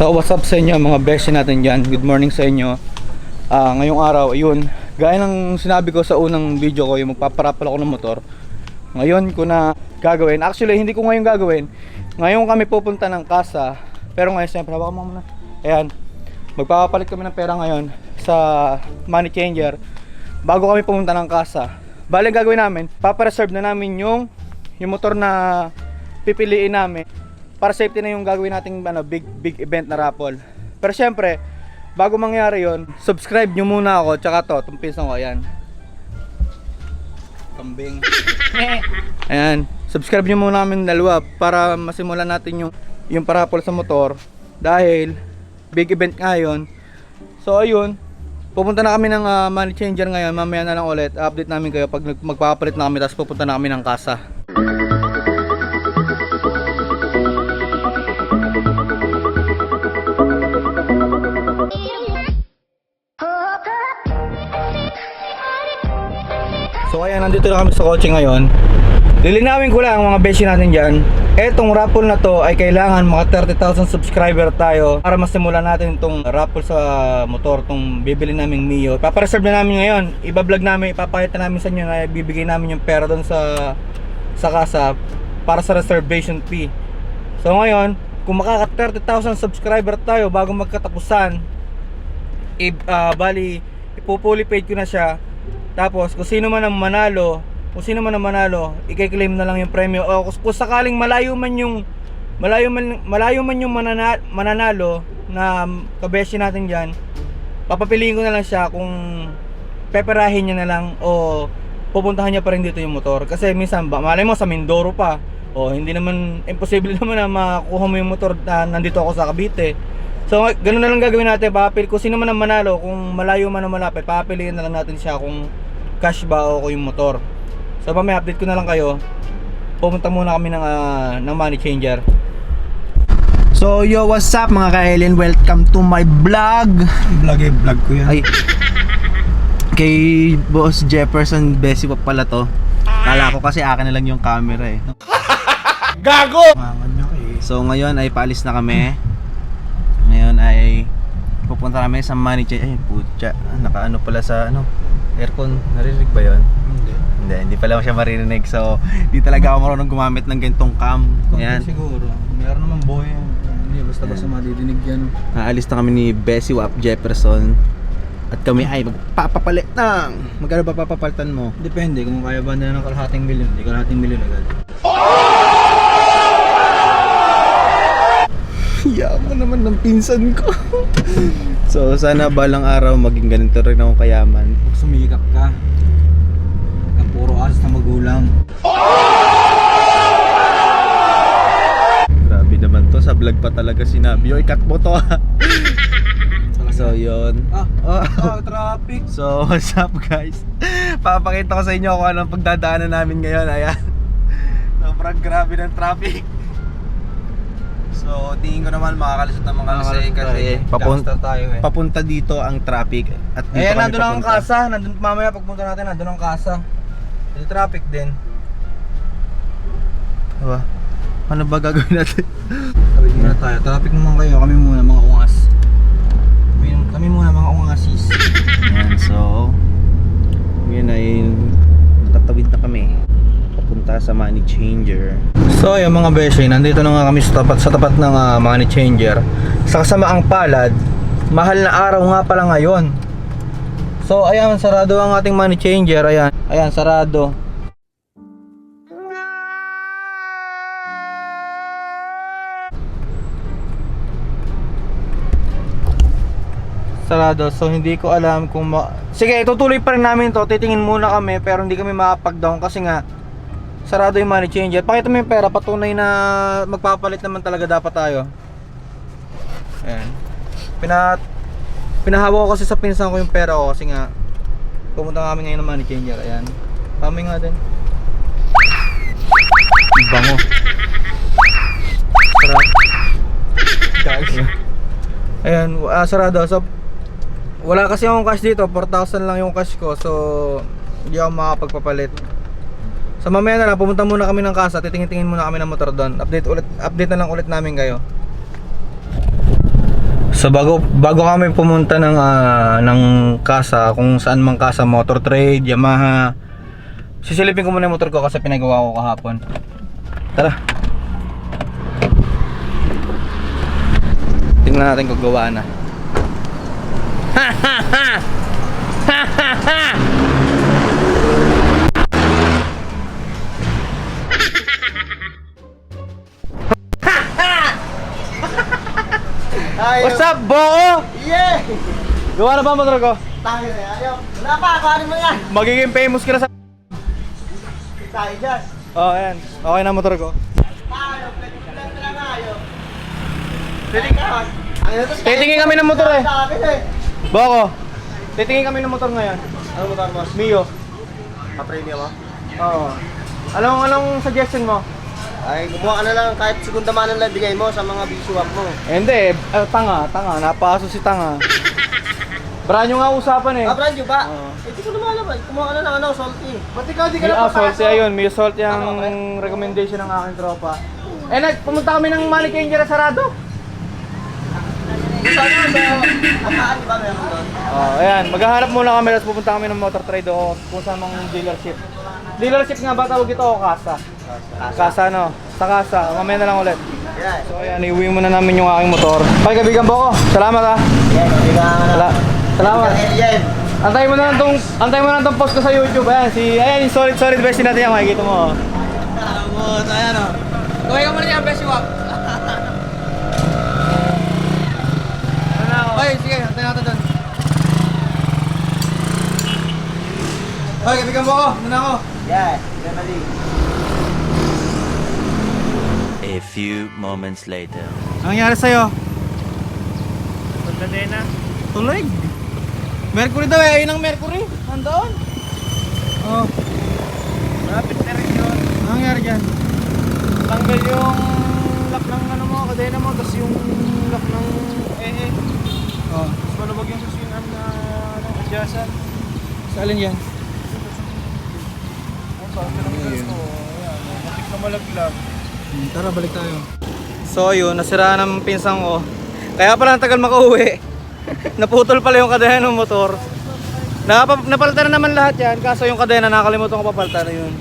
So what's up sa inyo mga beshi natin dyan. Good morning sa inyo. Ah, Ngayong araw, ayun. Gaya ng sinabi ko sa unang video ko Yung magpaparapal ako ng motor Ngayon ko na gagawin. Actually hindi ko ngayon gagawin. Ngayon kami pupunta ng kasa Pero ngayon siyempre baka muna. Ayan. Magpapapalit kami ng pera ngayon Sa money changer Bago kami pumunta ng kasa Bale gagawin namin Papareserve na namin yung Yung motor na pipiliin namin para safety na yung gagawin nating ano, big big event na raffle. Pero syempre, bago mangyari yon, subscribe nyo muna ako, tsaka to, itong pinsan ko, ayan. Kambing. ayan, subscribe nyo muna kami dalawa para masimulan natin yung, yung paraffle sa motor. Dahil, big event nga yun. So ayun, pupunta na kami ng ah, money changer ngayon, mamaya na lang ulit. Update namin kayo pag magpapalit na kami, tapos pupunta na kami ng kasa. Ayan, nandito na kami sa kotse ngayon. Lilinawin ko lang mga beshi natin dyan. Etong raffle na to ay kailangan maka 30,000 subscriber tayo para masimulan natin itong raffle sa motor, itong bibili naming Mio. Papareserve na namin ngayon. Iba-vlog namin, ipapakita namin sa inyo na bibigay namin yung pera doon sa sa kasa para sa reservation fee. So ngayon, kung makaka 30,000 subscriber tayo bago magkatapusan, i ah, bali ipupuli paid ko na siya tapos kung sino man ang manalo kung sino man ang manalo i-claim na lang yung premyo o kung, kung sakaling malayo man yung malayo man malayo man yung manana, mananalo na kabeshi natin diyan papapiliin ko na lang siya kung peperahin niya na lang o pupuntahan niya pa rin dito yung motor kasi minsan ba malay mo sa Mindoro pa o hindi naman imposible naman na makuha mo yung motor na nandito ako sa Cavite So, ganun na lang gagawin natin. Papil, kung sino man ang manalo, kung malayo man o malapit, papiliin na lang natin siya kung cash ba o kung yung motor. So, may update ko na lang kayo. Pumunta muna kami ng, ah, ng money changer. So yo, what's up mga ka-alien? Welcome to my vlog Vlog eh, vlog ko yan. Ay Kay Boss Jefferson Bessie pa pala to Kala ko kasi akin na lang yung camera eh niya eh. So ngayon ay paalis na kami Ngayon ay Pupunta kami sa money changer Ay putya, nakaano pala sa ano Aircon, narinig ba yon? Hindi. Hindi, hindi pala siya maririnig So, di talaga ako marunong gumamit ng gantong cam Ayan siguro. Meron naman boy. Hindi, basta basta madidinig yan. Naalis na kami ni Bessie Wap Jefferson At kami ay magpapapalit ng Magkano ba papapalitan mo? Depende kung kaya ba nila ng kalahating milyon. Hindi kalahating milyon agad. Yaman naman ng pinsan ko So sana balang araw maging ganito rin ako kayaman Pag sumikap ka, ang puro asas na magulang. Grabe naman to, sa vlog pa talaga sinabi Yo, ikat mo to ah. So yun Ah, Oh. ah, traffic. So what's up guys? Papakita ko sa inyo kung anong pagdadaanan namin ngayon Ayan Sobrang grabe ng traffic So tingin ko naman makakalusot ng mga kasi kasi papunta, Gangsta tayo eh. papunta dito ang traffic at dito Ayan, kami nandun ang papunta. kasa. Nandun, mamaya pagpunta natin, nandun ang kasa. Yung traffic din. Diba? Ano ba gagawin natin? Tawid muna tayo. Traffic naman kayo. Kami muna mga ungas. Kami, kami muna mga ungasis. Ayan, so Ngayon ay Nakatawid na kami Papunta sa money changer So ayun mga beshi, nandito na nga kami sa tapat, sa tapat ng ah, money changer. Sa kasamaang palad, mahal na araw nga pala ngayon. So ayan, sarado ang ating money changer. Ayan, ayan sarado. Sarado. So hindi ko alam kung ma- Sige, tutuloy pa rin namin to. Titingin muna kami pero hindi kami makapag-down kasi nga sarado yung money changer. Pakita mo yung pera, patunay na magpapalit naman talaga dapat tayo. Ayan. Pina pinahawa ko kasi sa pinsan ko yung pera ko kasi nga pumunta kami ngayon ng money changer. Ayan. Kami nga din. Ang Bango. Sarap. Ayan, ah, sarado. So, wala kasi akong cash dito. 4,000 lang yung cash ko. So, hindi ako makapagpapalit. So mamaya na lang, pumunta muna kami ng kasa, titingin-tingin muna kami ng motor doon. Update ulit, update na lang ulit namin kayo. So bago bago kami pumunta ng ah, ng kasa kung saan mang kasa motor trade, Yamaha. Sisilipin ko muna yung motor ko kasi pinagawa ko kahapon. Tara. Tingnan natin kung gawa na. Ayaw. What's up, Boo? Yeah! Gawa na ba ang motor ko? Tayo na ayaw. Wala pa, kuhanin mo yan. Magiging famous ka na sa... Tayo dyan. Oh, ayan. Okay na ang motor ko. Tayo, pwede ko lang lang ayaw. Titing ka. Ang ito, Titingin kami ng motor eh. Sa akin eh. Boko, titingin kami ng motor ngayon. Ano mo tawag mo? Mio. Pa-premium mo? Oo. Anong, anong suggestion mo? Ay, gumawa ka na lang kahit segunda man lang bigay mo sa mga bisuwap mo. Eh, hindi, eh, tanga, tanga. Napaso si tanga. Branyo nga usapan eh. Ah, brand new ba? Oo. Eh, di ko naman alam. eh. Kumuha ka na ng ano, salty. Ba't ikaw di May assault siya yun. May assault Tama, yung okay. recommendation ng aking tropa. Eh, nag, pumunta kami ng Money Changer Sarado. Saan yun ba? Akaan, di ba meron doon? Oh, ayan. Maghahanap muna kami tapos pupunta kami ng motor trade o kung saan mang dealership. Dealership nga ba tawag ito o kasa? Kasa no? Sa kasa. Mamaya na lang ulit. So ayan, iuwi muna namin yung aking motor. Ay, kaibigan po ako. Salamat ha. Yeah, hindi ka Sala salamat. Alien. Antay mo na lang tong, antay mo na lang tong post ko sa YouTube. Ayan, si, ayan, yung solid, solid best natin yan. Makikita mo. oh. Tapos, ayan o. Gawin ka muna niya, best swap. Ano Oy, sige, hantay natin doon. Ay, kaibigan po ako. Muna ako. Yeah, definitely. A few moments later. Anong nangyari sa'yo? Din na. Tuloy. Mercury daw eh. Ayun ang Mercury. Nandoon. Oh. Malapit na rin yun. Anong nangyari dyan? Tanggal yung lock ng ano mo, kadena mo, tapos yung lock ng eh eh. Oh. Tapos malubog yung susunod na ano, adyasan. Sa alin yan? Ang sabi ng gas ko, ayan, matik na malaglag. Hmm, Tara, balik tayo. So yun, nasiraan ng pinsang ko. Kaya pala ang tagal makauwi. Naputol pala yung kadena ng motor. Napap napalitan na naman lahat yan, kaso yung kadena nakalimutan ko papalitan na yun.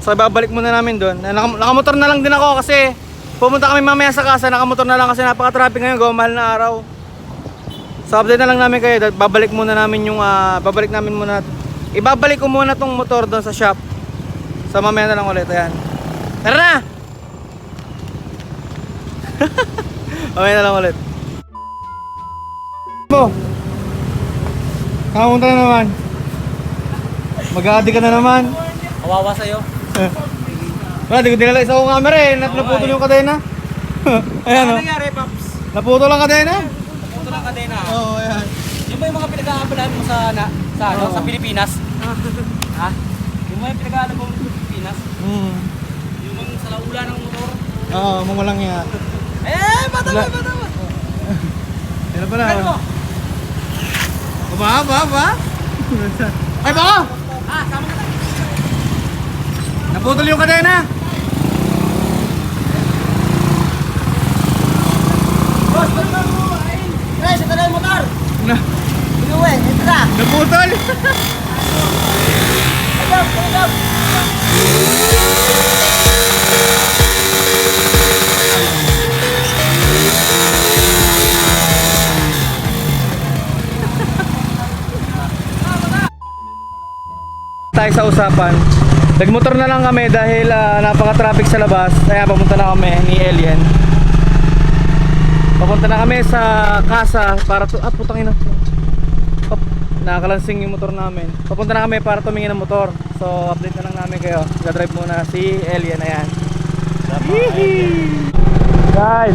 So babalik muna namin doon. Naka nakamotor na lang din ako kasi pumunta kami mamaya sa kasa, nakamotor na lang kasi napaka-traffic ngayon, gawa mahal na araw. So update na lang namin kayo, babalik muna namin yung ah, babalik namin muna. Ibabalik ko muna tong motor doon sa shop. So mamaya na lang ulit, ayan. Tara na! Mamaya na lang ulit. Mo! Kamunta na naman. Mag-aadi ka na naman. Kawawa sa'yo. Wala, di ko dinala isa kong camera eh. Nap naputol yung kadena. ayan o. nangyari, Paps? Naputol ang kadena. Punta ng kadena. Oo, oh, ayan. Yung ba yung mga pinag-aabalan mo sa, na, sa, ano, sa Pilipinas? ha? Yung mga pinag-aabalan mo sa Pilipinas? Hmm. Sa laula ng motor? Oo, mga lang yan. Eh, bata ba, bata ba? Yan pala. Ano mo? Ba, ba, ba? Ay, baka! Ah, sama ka. Naputol yung kadena. Boss, ano ba mo? Guys, ito na yung motor. Na, Inuwi, ito na. naputol. Ito, ito. Tayo sa usapan. Nagmotor na lang kami dahil ah, napaka-traffic sa labas. Kaya papunta na kami ni Alien. Papunta na kami sa casa para to ah putang ina. Op, nakakalansing yung motor namin. Papunta na kami para tumingin ng motor. So update na lang namin kayo. Ga-drive muna si Alien ayan. Hihi. Guys,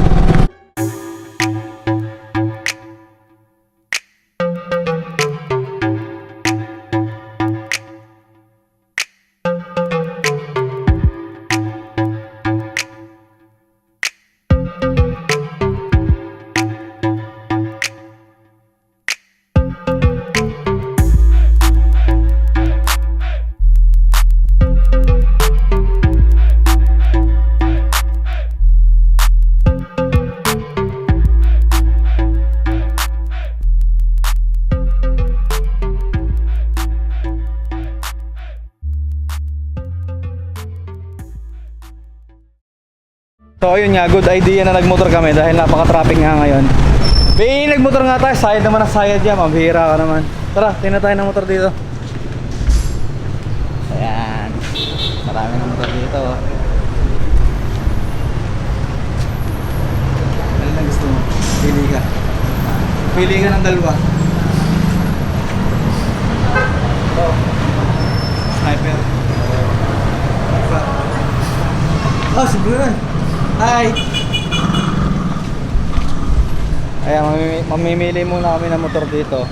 So ayun nga, good idea na nagmotor kami dahil napaka-traffic nga ngayon. May nagmotor nga tayo, sayad naman ang sayad yan, mabihira ka naman. Tara, tingnan tayo ng motor dito. Ayan. Marami ng motor dito. Ano na gusto mo? Pili ka. Pili ka ng dalawa. Oh. Sniper. Oh, si Bruno. Hi! Ayan, mamimi- mamimili muna kami ng motor dito.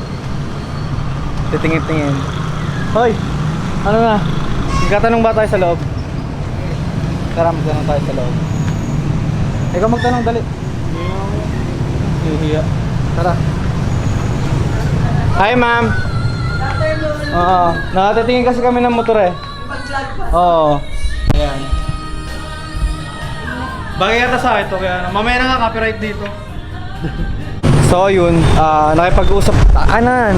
Titingin-tingin. Hoy! Ano na? Magkatanong ba tayo sa loob? Tara, magtanong tayo sa loob. Ikaw magtanong, dali. Hihiya. Tara. Hi, ma'am. Oo. Nakatitingin kasi kami ng motor eh. Oo. Ayan. Bagay yata sa ito kaya mamaya na nga copyright dito. so yun, ah nakipag-usap anan.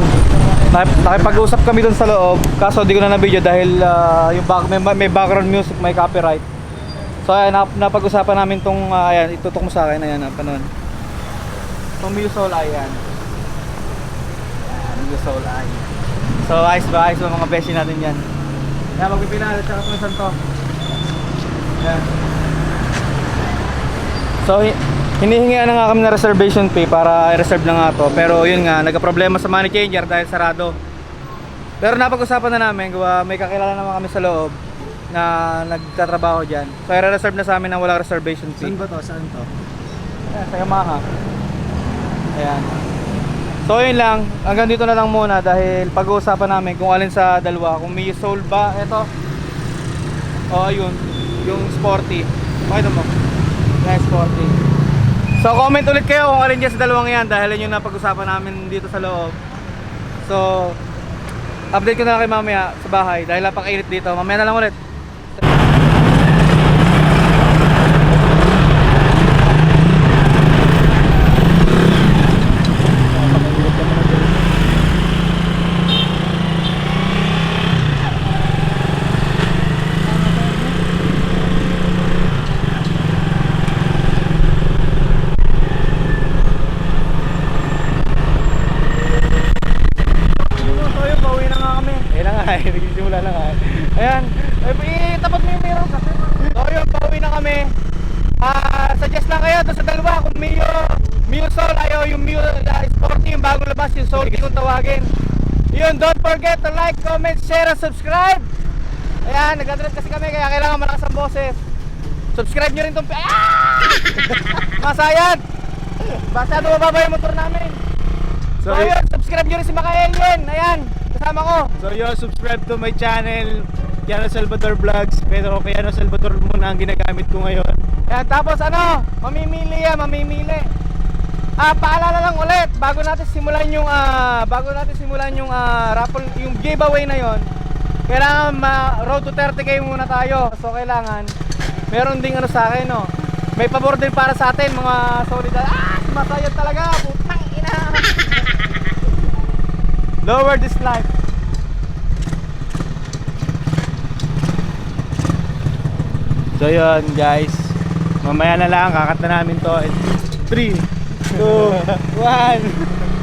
Nakip- Nakipag-usap kami dun sa loob kaso di ko na na-video dahil ah, yung back, may, may background music may copyright. So ayan, nap- napag-usapan namin tong ah, ayan, itutok mo sa akin ayan, ah, panon. Itong Musol ayan. Ayan, Musol ayan. So ayos ba, ayos ba mga beshi natin yan. Ayan, magpipinala tsaka kung saan to. Ayan. So, hi- hinihingian na nga kami ng reservation fee para i-reserve na nga to. Pero yun nga, nagka-problema sa money changer dahil sarado. Pero napag-usapan na namin, gawa may kakilala naman kami sa loob na nagtatrabaho dyan. So, i-reserve na sa amin na walang reservation fee. Saan ba to? Saan to? Ayan, sa Yamaha. Ayan. So yun lang, hanggang dito na lang muna dahil pag-uusapan namin kung alin sa dalawa, kung may soul ba, ito. O ayun, yung sporty. Pakita mo. Yung sporty. So comment ulit kayo kung alin dyan sa dalawang yan dahil yun yung napag-usapan namin dito sa loob. So, update ko na lang kay mamaya sa bahay dahil napakainit dito. Mamaya na lang ulit. So yun, pauwi na nga kami. Ayun na nga eh, nagsisimula na nga eh. Ayan, eh, tapat mo yung mirror kasi. So yun, pauwi na kami. Suggest lang kayo doon sa dalawa kung Mio, Mio Soul ayaw yung Mio uh, Sporty yung bagong labas yung Soul kung tawagin. Yun, don't forget to like, comment, share, and subscribe. Ayan, nag-adress kasi kami kaya kailangan malakas ang boses. Subscribe nyo rin tong... Ah! Masayad! Masyado mababa yung motor namin. So, So, yun, subscribe nyo rin si Maka Alien. Ayan, kasama ko. So yo, subscribe to my channel, Kiano Salvador Vlogs. Pero Kiano Salvador muna ang ginagamit ko ngayon. Ayan, tapos ano, mamimili yan, mamimili. Ah, paalala lang ulit, bago natin simulan yung ah, bago natin simulan yung ah, raffle, yung giveaway na yon. Kailangan ma road to 30k muna tayo. So kailangan meron ding ano sa akin, no. May pabor din para sa atin mga solid. Ah, sumasayad talaga, putang ina. Lower this life. So yun guys, mamaya na lang, kakat na namin to. 3, 2, 1.